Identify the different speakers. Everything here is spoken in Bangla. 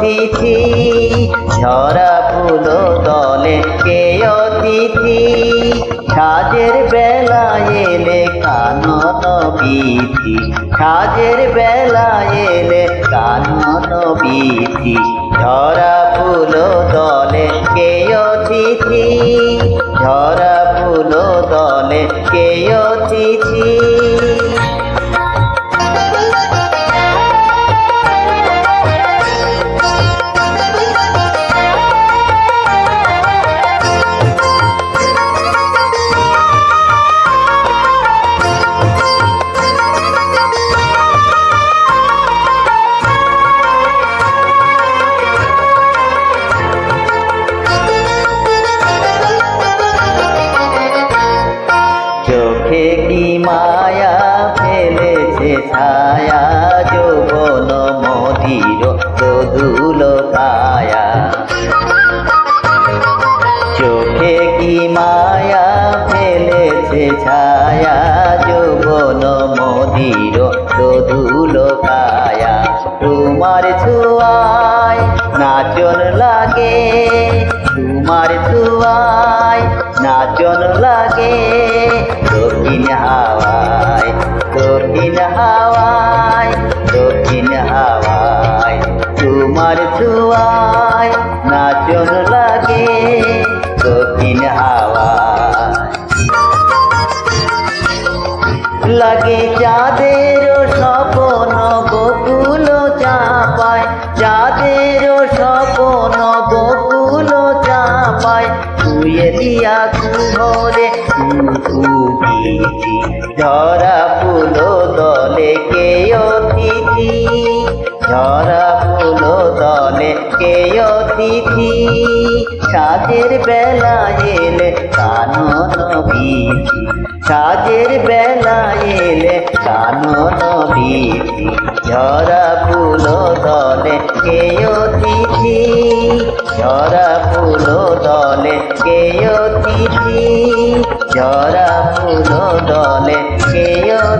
Speaker 1: অতিথি, ঝরা ফুল দলে কে অতিথি? সাজের বেলা এলে কানন বিধি সাজের বেলা এলে কানন বিধি ঝরা ফুল দলে কে অতিথি? ঝরা ফুল দলে কে অতিথি? ছায়া যৌবন মদির দোদুল কায়া চোখে কি মায়া ফেলেছে ছায়া? যৌবন মদির দোদুল কায়া তোমার ছোঁয়ায় নাচন লাগে, তোমার ছোঁয়ায় নাচন লাগে। দক্ষিণ হাওয়ায় দক্ষিণ হাওয়ায় দক্ষিণ হাওয়ায় তোমার ছোঁয়ায় নাচন লাগে দক্ষিণ হাওয়ায়। লাগে চাঁদের স্বপন বকুল চাপায়, চাঁদের স্বপন বকুল চাপায় তুই দিয়া কুকুবিছি ঝরা ফুল দলে কে অতিথি? ঝরা ফুল দলে কে অতিথি? সাজের বেলা এলে কানন বিধি। সাজের বেলা এলে কানন বিধি। ঝরা ফুল দলে কে অতিথি? ঝরা ফুল দলে কে অতিথি? ঝরা ফুল দলে অতিথি